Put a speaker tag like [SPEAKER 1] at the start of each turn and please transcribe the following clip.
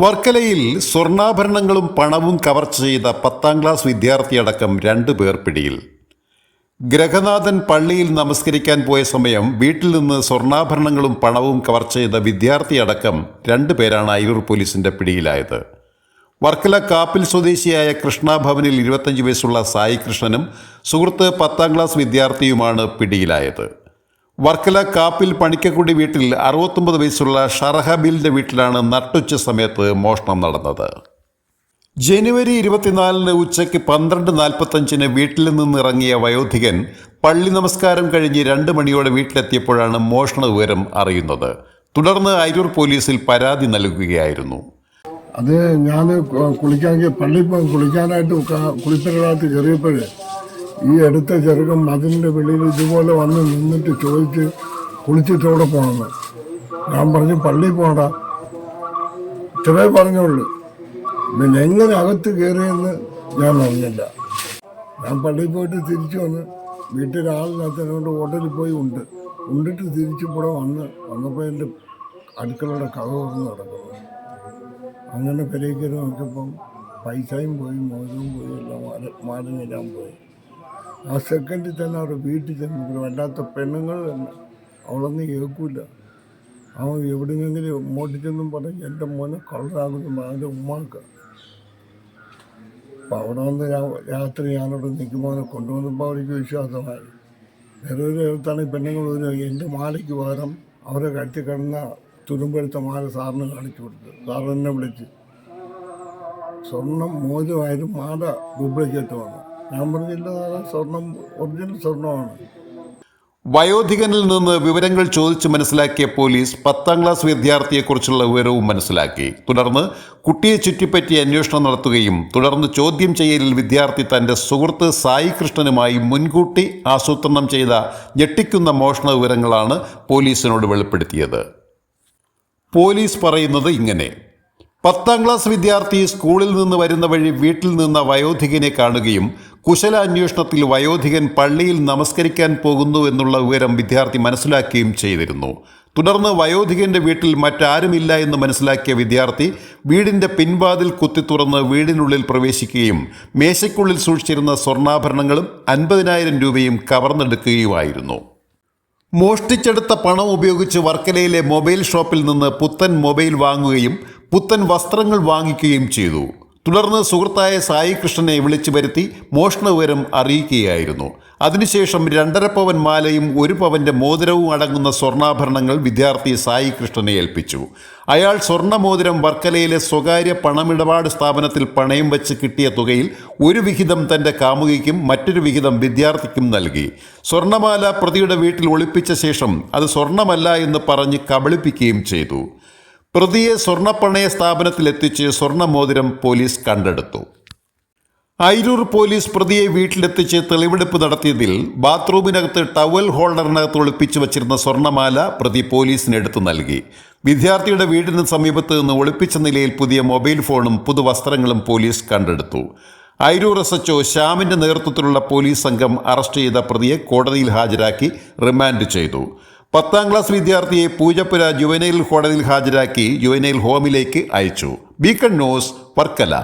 [SPEAKER 1] വർക്കലയിൽ സ്വർണാഭരണങ്ങളും പണവും കവർച്ച ചെയ്ത പത്താം ക്ലാസ് വിദ്യാർത്ഥിയടക്കം രണ്ടു പേർ പിടിയിൽ. ഗ്രഹനാഥൻ പള്ളിയിൽ നമസ്കരിക്കാൻ പോയ സമയം വീട്ടിൽ നിന്ന് സ്വർണാഭരണങ്ങളും പണവും കവർച്ച ചെയ്ത വിദ്യാർത്ഥിയടക്കം രണ്ടു പേരാണ് അയിരൂർ പോലീസിന്റെ പിടിയിലായത്. വർക്കല കാപ്പിൽ സ്വദേശിയായ കൃഷ്ണഭവനിൽ ഇരുപത്തഞ്ച് വയസ്സുള്ള സായി കൃഷ്ണനും സുഹൃത്ത് പത്താം ക്ലാസ് വിദ്യാർത്ഥിയുമാണ് പിടിയിലായത്. വർക്കല കാപ്പിൽ പണിക്കക്കുടി വീട്ടിൽ അറുപത്തൊമ്പത് വയസ്സുള്ള ഷറഹബിലിന്റെ വീട്ടിലാണ് നട്ടുച്ച സമയത്ത് മോഷണം നടന്നത്. ജനുവരി ഇരുപത്തിനാലിന് ഉച്ചയ്ക്ക് പന്ത്രണ്ട് നാൽപ്പത്തഞ്ചിന് വീട്ടിൽ നിന്നിറങ്ങിയ വയോധികൻ പള്ളി നമസ്കാരം കഴിഞ്ഞ് രണ്ട് മണിയോടെ വീട്ടിലെത്തിയപ്പോഴാണ് മോഷണ വിവരം അറിയുന്നത്. തുടർന്ന് അരൂർ പോലീസിൽ പരാതി നൽകുകയായിരുന്നു.
[SPEAKER 2] അത് ഞാൻ കുളിക്കാൻ പള്ളി കുളിക്കാനായിട്ട് കുളിപ്പിനകത്ത് കയറിയപ്പോഴേ ഈ അടുത്ത ചെറുക്കം മതിലിന്റെ വെളിയിൽ ഇതുപോലെ വന്ന് നിന്നിട്ട് ചോദിച്ച് കുളിച്ചിട്ടോടെ പോകണം ഞാൻ പറഞ്ഞു പള്ളിയിൽ പോകണ്ട ഇത്രേ പറഞ്ഞുള്ളൂ. പിന്നെ എങ്ങനെ അകത്ത് കയറിയെന്ന് ഞാൻ അറിഞ്ഞില്ല. ഞാൻ പള്ളിയിൽ പോയിട്ട് തിരിച്ചു വന്ന് വീട്ടിൽ ആളിനകത്തിനോട് ഹോട്ടലിൽ പോയി ഉണ്ട്. ഉണ്ടിട്ട് തിരിച്ചു ഇവിടെ വന്ന് വന്നപ്പോൾ എന്റെ അടുക്കളയുടെ കഥ തുറന്ന് നടക്കുന്നു അങ്ങനെ പെരേക്ക് നോക്കിയപ്പം പൈസയും പോയി മോചനവും പോയി എല്ലാം മാല മാലിനെല്ലാം പോയി. ആ സെക്കൻഡിൽ തന്നെ അവിടെ വീട്ടിൽ ചെന്നപ്പോൾ വല്ലാത്ത പെണ്ണുങ്ങൾ തന്നെ. അവളൊന്നും കേൾക്കൂല. അവൻ എവിടെയെങ്കിലും മോട്ടിച്ചെന്നും പറഞ്ഞ് എന്റെ മോനെ കളറാകുന്നു അവന്റെ ഉമ്മാക്ക. അപ്പം അവിടെ വന്ന് രാത്രി ഞാനവിടെ നിൽക്കുമ്പോൾ കൊണ്ടുവന്നപ്പോൾ അവർക്ക് വിശ്വാസമായി. വേറെ ഒരു ഇടത്താണ് പെണ്ണുങ്ങൾ ഒരു എന്റെ മാലയ്ക്ക് പകരം അവരെ കട്ടി കിടന്ന തുരുമ്പെടുത്ത മാല സാറിന് കാണിച്ചു കൊടുത്തു. എന്നെ വിളിച്ച്. സ്വർണം മോചമായാലും മാല ഡ്യൂപ്ലിക്കേറ്റ് വന്നു. ഞാൻ പറഞ്ഞില്ല സ്വർണം ഒറിജിനൽ സ്വർണമാണ്
[SPEAKER 1] വയോധികനിൽ നിന്ന് വിവരങ്ങൾ ചോദിച്ച് മനസ്സിലാക്കിയ പോലീസ് പത്താം ക്ലാസ് വിദ്യാർത്ഥിയെക്കുറിച്ചുള്ള വിവരവും മനസ്സിലാക്കി. തുടർന്ന് കുട്ടിയെ ചുറ്റിപ്പറ്റി അന്വേഷണം നടത്തുകയും തുടർന്ന് ചോദ്യം ചെയ്യലിൽ വിദ്യാർത്ഥി തന്റെ സുഹൃത്ത് സായി കൃഷ്ണനുമായി മുൻകൂട്ടി ആസൂത്രണം ചെയ്ത ഞെട്ടിക്കുന്ന മോഷണ വിവരങ്ങളാണ് പോലീസിനോട് വെളിപ്പെടുത്തിയത്. പോലീസ് പറയുന്നത് ഇങ്ങനെ. പത്താം ക്ലാസ് വിദ്യാർത്ഥി സ്കൂളിൽ നിന്ന് വരുന്ന വഴി വീട്ടിൽ നിന്ന വയോധികനെ കാണുകയും കുശലാന്വേഷണത്തിൽ വയോധികൻ പള്ളിയിൽ നമസ്കരിക്കാൻ പോകുന്നു എന്നുള്ള വിവരം വിദ്യാർത്ഥി മനസ്സിലാക്കുകയും ചെയ്തിരുന്നു. തുടർന്ന് വയോധികന്റെ വീട്ടിൽ മറ്റാരുമില്ല എന്ന് മനസ്സിലാക്കിയ വിദ്യാർത്ഥി വീടിന്റെ പിൻവാതിൽ കുത്തി തുറന്ന് വീടിനുള്ളിൽ പ്രവേശിക്കുകയും മേശയ്ക്കുള്ളിൽ സൂക്ഷിച്ചിരുന്ന സ്വർണാഭരണങ്ങളും അൻപതിനായിരം രൂപയും കവർന്നെടുക്കുകയുമായിരുന്നു. മോഷ്ടിച്ചെടുത്ത പണം ഉപയോഗിച്ച് വർക്കലയിലെ മൊബൈൽ ഷോപ്പിൽ നിന്ന് പുത്തൻ മൊബൈൽ വാങ്ങുകയും പുത്തൻ വസ്ത്രങ്ങൾ വാങ്ങിക്കുകയും ചെയ്തു. തുടർന്ന് സുഹൃത്തായ സായി കൃഷ്ണനെ വിളിച്ചു വരുത്തി മോഷണ വിവരം അറിയിക്കുകയായിരുന്നു. അതിനുശേഷം രണ്ടര പവൻ മാലയും ഒരു പവന്റെ മോതിരവും അടങ്ങുന്ന സ്വർണാഭരണങ്ങൾ വിദ്യാർത്ഥി സായി കൃഷ്ണനെ ഏൽപ്പിച്ചു. അയാൾ സ്വർണമോതിരം വർക്കലയിലെ സ്വകാര്യ പണമിടപാട് സ്ഥാപനത്തിൽ പണയം വെച്ച് കിട്ടിയ തുകയിൽ ഒരു വിഹിതം തന്റെ കാമുകിക്കും മറ്റൊരു വിഹിതം വിദ്യാർത്ഥിക്കും നൽകി. സ്വർണമാല പ്രതിയുടെ വീട്ടിൽ ഒളിപ്പിച്ച ശേഷം അത് സ്വർണമല്ല എന്ന് പറഞ്ഞ് കബളിപ്പിക്കുകയും ചെയ്തു. പ്രതിയെ സ്വർണപ്പണയ സ്ഥാപനത്തിലെത്തിച്ച് സ്വർണമോതിരം പോലീസ് കണ്ടെടുത്തു. അയിരൂർ പോലീസ് പ്രതിയെ വീട്ടിലെത്തിച്ച് തെളിവെടുപ്പ് നടത്തിയതിൽ ബാത്റൂമിനകത്ത് ടവൽ ഹോൾഡറിനകത്ത് ഒളിപ്പിച്ചു വച്ചിരുന്ന സ്വർണമാല പ്രതി പോലീസിന് എടുത്തു നൽകി. വിദ്യാർത്ഥിയുടെ വീടിന് സമീപത്ത് നിന്ന് ഒളിപ്പിച്ച നിലയിൽ പുതിയ മൊബൈൽ ഫോണും പുതുവസ്ത്രങ്ങളും പോലീസ് കണ്ടെടുത്തു. അയിരൂർ എസ് എച്ച്ഒ ശ്യാമിന്റെ നേതൃത്വത്തിലുള്ള പോലീസ് സംഘം അറസ്റ്റ് ചെയ്ത പ്രതിയെ കോടതിയിൽ ഹാജരാക്കി റിമാൻഡ് ചെയ്തു. പത്താം ക്ലാസ് വിദ്യാർത്ഥിയെ പൂജപ്പുര ജുവനൈൽ കോടതിയിൽ ഹാജരാക്കി ജുവനൈൽ ഹോമിലേക്ക് അയച്ചു. Beacon News Varkala.